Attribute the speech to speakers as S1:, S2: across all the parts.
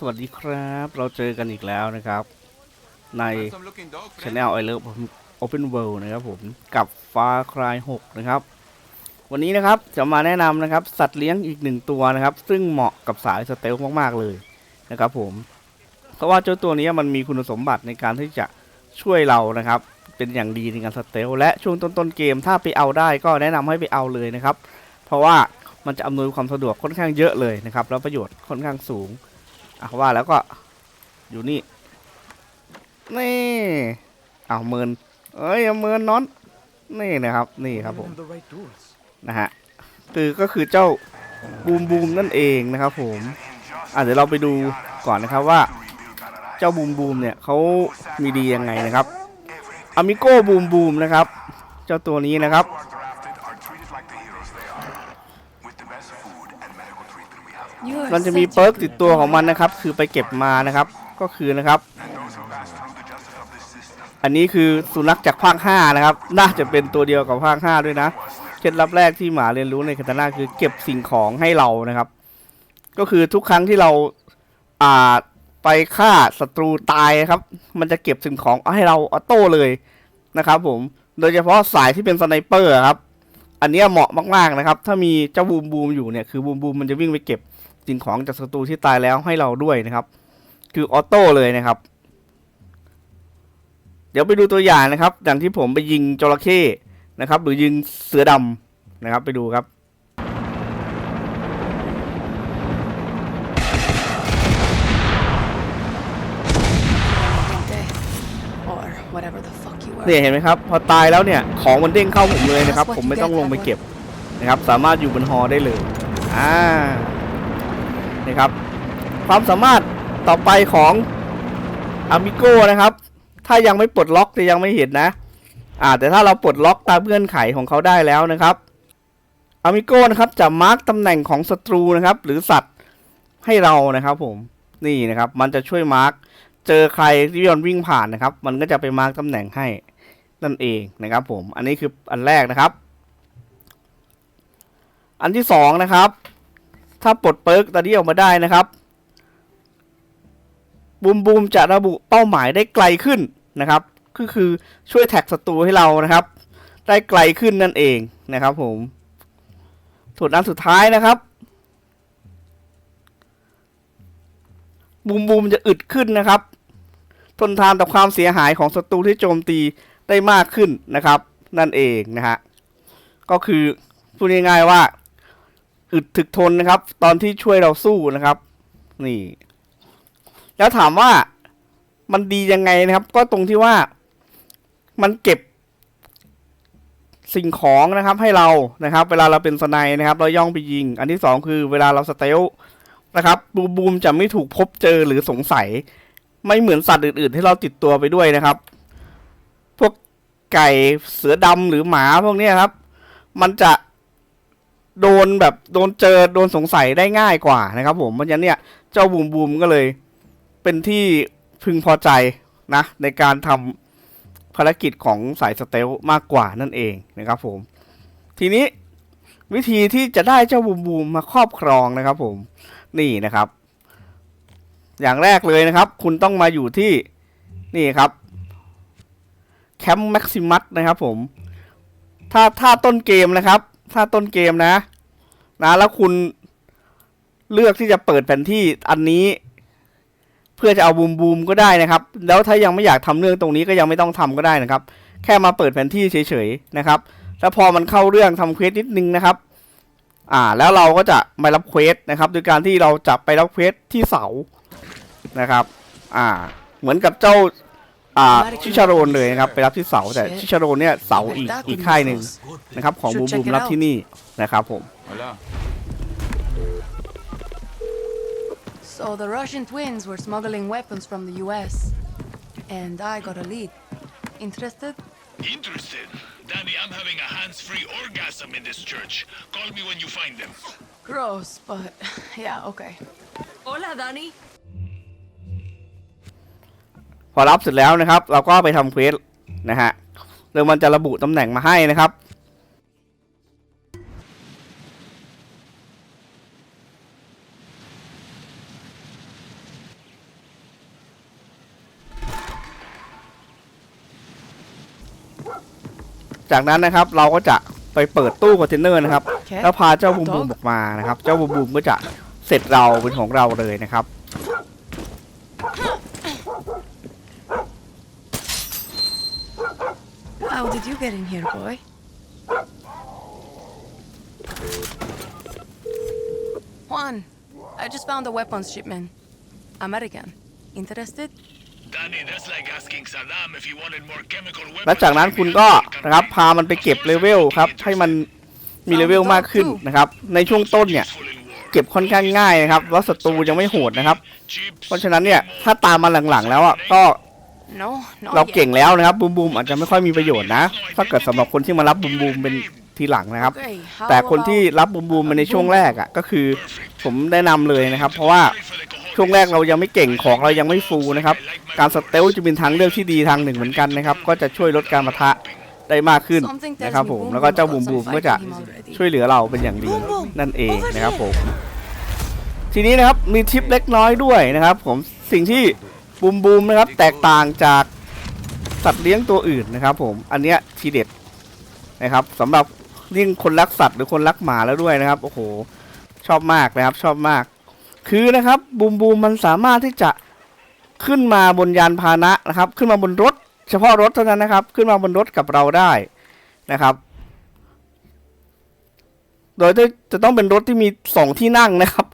S1: สวัสดีครับ เราเจอกันอีกแล้วนะครับ ใน
S2: Some looking dog friend.
S1: Channel I Love Open World นะครับผม กับ Far Cry 6นะครับ วันนี้นะครับจะมาแนะนำนะครับ สัตว์เลี้ยงอีกหนึ่งตัวนะครับ ซึ่งเหมาะกับสายสเตลมาก ๆ เลยนะครับผม เพราะว่าเจ้าตัวนี้มันมีคุณสมบัติในการที่จะช่วยเรานะครับ เป็นอย่างดีในการสเตลและช่วงต้นๆเกมถ้าไปเอาได้ก็แนะนำให้ไปเอาเลยนะครับ เพราะว่ามันจะอำนวยความสะดวกค่อนข้างเยอะเลยนะครับ แล้วประโยชน์ค่อนข้างสูง อะว่าแล้วก็อยู่นี่ นี่อ้าวเมินเอ้ยเมินนอน นี่นะครับ นี่ครับผม
S3: the right tools.
S1: นะฮะคือก็คือเจ้าบูมบูมนั่นเองนะครับ ผมอะเดี๋ยวเราไปดูก่อนนะครับว่า เจ้าบูมบูมเนี่ยเขามีดียังไงนะครับอามิโก้บูมบูมนะครับ เจ้าตัวนี้นะครับ มันจะมีเปิร์กติดตัวของมันนะครับ คือไปเก็บมานะครับ ก็คือนะครับ
S4: And those who pass through the justice of this system
S1: อันนี้คือสุนัขจากภาค 5 นะครับ น่าจะเป็นตัวเดียวกับภาค 5 ด้วยนะเคล็ดลับแรกที่หมาเรียนรู้ในคาตาน่าคือเก็บสิ่งของให้เรานะครับ ก็คือทุกครั้งที่เราอ่าไปฆ่าศัตรูตายครับ มันจะเก็บสิ่งของเอาให้เราออโต้เลยนะครับ ผม โดยเฉพาะสายที่เป็นสไนเปอร์ครับ อันเนี้ยเหมาะมากๆนะครับ ถ้ามีเจ้าบูมบูมอยู่เนี่ย คือบูมบูมมันจะวิ่งไปเก็บ สิ่งของจากศัตรูที่ตายแล้วให้เราด้วยนะครับ คือออโต้เลยนะครับ เดี๋ยวไปดูตัวอย่างนะครับอย่างที่ผมไปยิงจระเข้นะครับ หรือยิงเสือดำนะครับ ไปดูครับ
S5: Or whatever the fuck you
S1: เนี่ย
S5: are.
S1: เห็นไหมครับ พอตายแล้วเนี่ย ของมันเด้งเข้าผมเลยนะครับ ผมไม่ต้องลงไปเก็บนะครับ สามารถอยู่บนฮอได้เลย อ่า นะครับ ความสามารถต่อไปของอามิโก้นะครับ ถ้ายังไม่ปลดล็อกจะยังไม่เห็นนะ อ่า แต่ถ้าเราปลดล็อกตามเงื่อนไขของเขาได้แล้วนะครับอามิโก้นะครับจะมาร์กตำแหน่งของศัตรูนะครับ หรือสัตว์ให้เรานะครับผมนี่นะครับ มันจะช่วยมาร์กเจอใครที่ยนวิ่งผ่านนะครับ มันก็จะไปมาร์กตำแหน่งให้นั่นเองนะครับ ผม อันนี้คืออันแรกนะครับ อันที่สองนะครับ ถ้าปลดเปิร์กตอนนี้ออกมาได้นะครับ บูมบูมจะระบุเป้าหมายได้ไกลขึ้นนะครับ ก็คือช่วยแท็กศัตรูให้เรานะครับ ได้ไกลขึ้นนั่นเองนะครับ ผมส่วนอันสุดท้ายนะครับบูมบูมจะอึดขึ้นนะครับ ทนทานต่อความเสียหายของศัตรูที่โจมตีได้มากขึ้นนะครับ นั่นเองนะฮะก็คือพูดง่ายๆว่า อึดถึกทนนะครับ ตอนที่ช่วยเราสู้นะครับ นี่ แล้วถามว่ามันดียังไงนะครับ ก็ตรงที่ว่ามันเก็บสิ่งของนะครับให้เรานะครับ เวลาเราเป็นสไนนะครับ เราย่องไปยิง อันที่สองคือเวลาเราสเตลนะครับบูบูมจะไม่ถูกพบเจอหรือสงสัย ไม่เหมือนสัตว์อื่น ๆ ที่เราติดตัวไปด้วยนะครับ พวกไก่เสือดำหรือหมาพวกนี้ครับ มันจะ โดนแบบโดนเจอโดนสงสัยได้ง่ายกว่านะครับผมเพราะฉะนั้นเนี่ยเจ้าบูมบูมก็เลยเป็นที่พึงพอใจนะในการทำภารกิจของสายสเตลมากกว่านั่นเองนะครับผม ทีนี้วิธีที่จะได้เจ้าบูมบูมมาครอบครองนะครับผมนี่นะครับ อย่างแรกเลยนะครับ คุณต้องมาอยู่ที่นี่ครับแคมป์แม็กซิมัสนะครับผม ถ้าถ้าต้นเกมนะครับ ถ้าต้นเกมนะ นะแล้วคุณเลือกที่จะเปิดแผนที่อันนี้ เพื่อจะเอาบูมบูมก็ได้นะครับ แล้วถ้ายังไม่อยากทำเรื่องตรงนี้ก็ยังไม่ต้องทำก็ได้นะครับ แค่มาเปิดแผนที่เฉยๆนะครับแล้วพอมันเข้าเรื่องทำเควสนิดนึงนะครับ อ่า แล้วเราก็จะไปรับเควสนะครับ โดยการที่เราจะไปรับเควสที่เสานะครับ อ่า เหมือนกับเจ้า อ่าชิชาโรนเลยนะครับไปรับที่เสาแต่ชิชาโรนเนี่ยเสาอีกอีกค่ายหนึ่งนะครับของบูมบูมรับที่นี่นะครับผม
S2: Hola.
S5: So the Russian twins were smuggling weapons from the US. And I got a lead. Interested?
S6: Interested? Danny, I'm having a hands-free orgasm in this church. Call me when you find them.
S5: Gross, but yeah, okay.
S7: Hola, Dani.
S1: พอรับเสร็จแล้วนะครับ เราก็ไปทำเควสนะฮะเดี๋ยวมันจะระบุตำแหน่งมาให้นะครับจากนั้นนะครับเราก็จะไปเปิดตู้คอนเทนเนอร์นะครับแล้วพาเจ้าบูมบูมออกมานะครับ เจ้าบูมบูมก็จะเสร็จเราเป็นของเราเลยนะครับ
S5: How did you get in here, boy? Juan, I just found a weapons shipment. American. Interested?
S6: Danny, that's like asking Saddam if he wanted more chemical weapons.
S1: และจากนั้นคุณก็นะครับพามันไปเก็บเลเวลครับ ให้มันมีเลเวลมากขึ้นนะครับ ในช่วงต้นเนี่ย เก็บค่อนข้างง่ายนะครับแล้วศัตรูยังไม่โหดนะครับ เพราะฉะนั้นเนี่ย ถ้าตามมาหลังๆ แล้วอะก็
S5: No, no.
S1: เราเก่งแล้วนะครับบูมบูมอาจจะไม่ค่อยมีประโยชน์นะ ถ้าเกิดสำหรับคนที่มารับบูมบูมเป็นทีหลังนะครับ
S5: Okay, how
S1: แต่คนที่
S5: about-
S1: รับบูมบูมมาในช่วงแรกอะก็คือผมแนะนำเลยนะครับ เพราะว่าช่วงแรกเรายังไม่เก่งของเรายังไม่ฟูนะครับ การสเตลจะเป็นทางเลือกที่ดีทางหนึ่งเหมือนกันนะครับ ก็จะช่วยลดการปะทะได้มากขึ้น
S5: Something tells
S1: นะครับ
S5: me
S1: ผม
S5: Boom
S1: แล้วก็
S5: Boom
S1: เจ้า
S5: got
S1: บูม
S5: some
S1: บูม
S5: fight
S1: ก็จะ
S5: in him already.
S1: ช่วยเหลือเราเป็นอย่างดี
S5: บูมบูม
S1: นั่นเอง
S5: Over
S1: นะครับ
S5: here
S1: ผม ทีนี้นะครับมีทิปเล็กน้อยด้วยนะครับ ผมสิ่งที่ บูมบูมนะครับ แตกต่างจากสัตว์เลี้ยงตัวอื่นนะครับ ผม อันเนี้ยทีเด็ดนะครับสำหรับยิ่งคนรักสัตว์หรือคนรักหมาแล้วด้วยนะครับ โอ้โห ชอบมากนะครับ ชอบมาก คือนะครับบูมบูมมันสามารถที่จะขึ้นมาบนยานพาหนะนะครับ ขึ้นมาบนรถ เฉพาะรถเท่านั้นนะครับ ขึ้นมาบนรถกับเราได้นะครับ โดยที่จะต้องเป็นรถที่มีสองที่นั่งนะครับ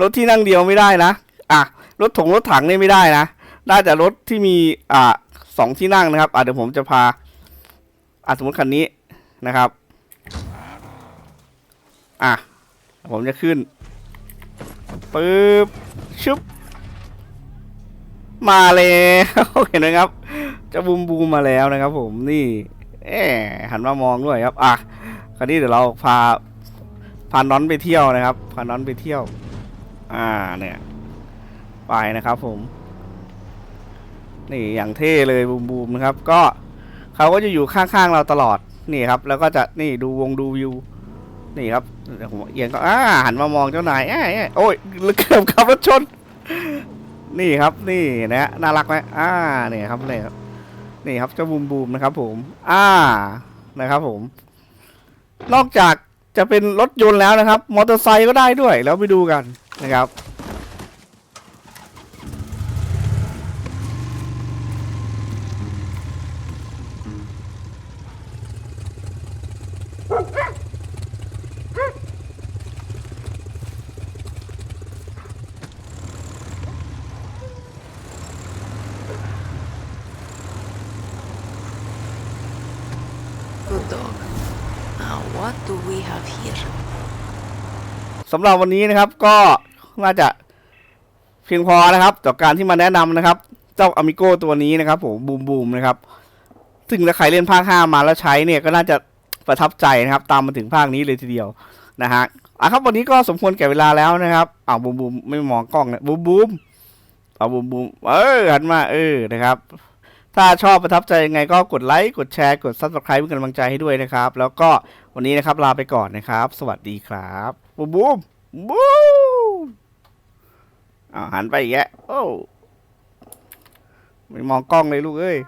S1: รถที่นั่งเดียวไม่ได้นะ อะ รถถงรถถังนี่ไม่ได้นะ ได้แต่รถที่มีอ่าสองที่นั่งนะครับอะเดี๋ยวผมจะพาอะสมมติคันนี้นะครับ อะผมจะขึ้นปึ๊บชึบมาแล้วเห็นไหมครับ จะบูมบูมมาแล้วนะครับ ผมนี่แอหันมามองด้วยครับ อะคราวนี้เดี๋ยวเราพาพาน้อนไปเที่ยวนะครับ พาน้อนไปเที่ยว อ่าเนี่ย ไปนะครับผม นี่อย่างเท่เลยบูมบูมนะครับ ก็เขาก็จะอยู่ข้างๆเราตลอดนี่ครับ แล้วก็จะนี่ดูวงดูวิวนี่ครับเดี๋ยวผมเอียงก็อ่าหันมามองเจ้านายเอ้ยเอ้ยโอ้ยเกือบขับรถชน นี่ครับนี่นะฮะน่ารักไหมอ่าเนี่ยครับนี่ครับนี่ครับเจ้าบูมบูมนะครับ ผม อ่านะครับ ผม นอกจากจะเป็นรถยนต์แล้วนะครับ มอเตอร์ไซค์ก็ได้ด้วย แล้วไปดูกันนะครับ
S5: what do we have here?
S1: สำหรับวันนี้นะครับก็น่าจะเพียงพอนะครับต่อการที่มาแนะนำนะครับ เจ้าอ m มิโกตัวนี้นะครับผมบูมบูมนะครับซึ่งถ้าใครเล่นภาค 5 มาแล้วใช้เนี่ยก็น่าจะประทับใจนะครับ ตามมาถึงภาคนี้เลยทีเดียวนะฮะอะครับวันนี้ก็สมควรแก่เวลาแล้วนะครับอ้าวบูมบูมไม่มองกล้องนะบูมบูมเอาบูมบูมเออหันมาเออนะครับ ถ้าชอบประทับใจยังไงก็กดไลค์ กดแชร์ กด subscribe เป็นกำลังใจให้ด้วยนะครับ แล้วก็วันนี้นะครับลาไปก่อนนะครับ สวัสดีครับบูมบูมบูมอ้าวหันไปอีกแยะโอ้ไม่มองกล้องเลยลูกเอ้ย